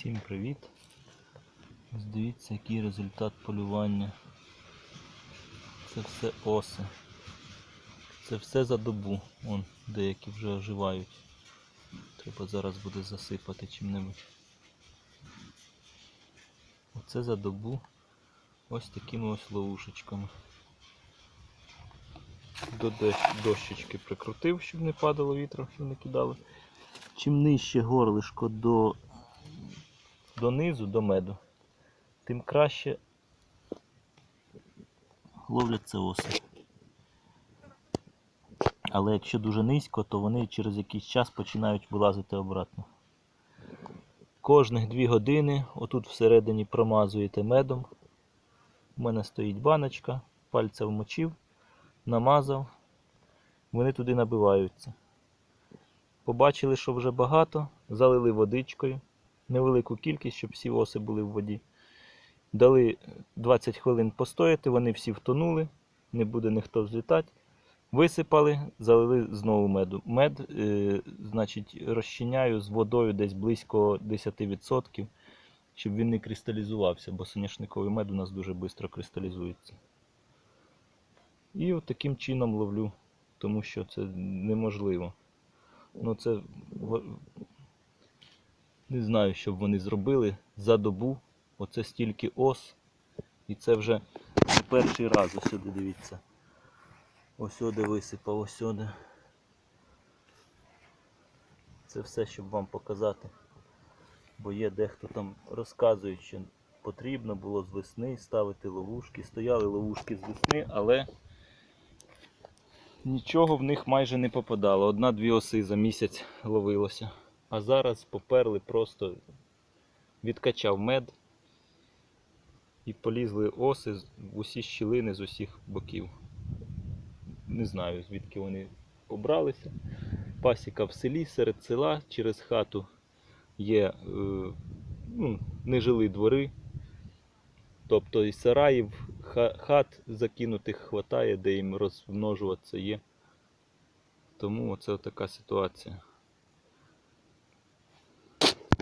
Всім привіт! Ось Дивіться, який результат полювання. Це все оси. Це все за добу. Вон деякі вже оживають. Треба зараз буде засипати чим-небудь. Оце за добу ось такими ось ловушечками. До дощечки прикрутив, щоб не падало вітром, щоб не кидало. Чим нижче горлишко до донизу, до меду, тим краще ловляться оси. Але якщо дуже низько, то вони через якийсь час починають вилазити обратно. Кожних 2 години отут всередині промазуєте медом. У мене стоїть баночка, пальця вмочив, намазав, вони туди набиваються. Побачили, що вже багато, залили водичкою, невелику кількість, щоб всі оси були в воді. Дали 20 хвилин постояти, вони всі втонули, не буде ніхто взлітати. Висипали, залили знову меду. Мед, е, значить, розчиняю з водою десь близько 10%, щоб він не кристалізувався, бо соняшниковий мед у нас дуже швидко кристалізується. І от таким чином ловлю, тому що це неможливо. Ну це не знаю, що б вони зробили за добу. Оце стільки ос. І це вже перший раз. Ось сюди дивіться. Ось сюди висипав, ось сюди. Це все, щоб вам показати. Бо є дехто там розказує, що потрібно було з весни ставити ловушки. Стояли ловушки з весни, але нічого в них майже не попадало. Одна-дві оси за місяць ловилося. А зараз поперли просто відкачав мед і полізли оси в усі щілини з усіх боків. Не знаю, звідки вони побралися. Пасіка в селі, серед села, через хату є е, ну, нежилі двори. Тобто і сараїв, хат закинутих хватає, де їм розмножуватися є. Тому оце така ситуація.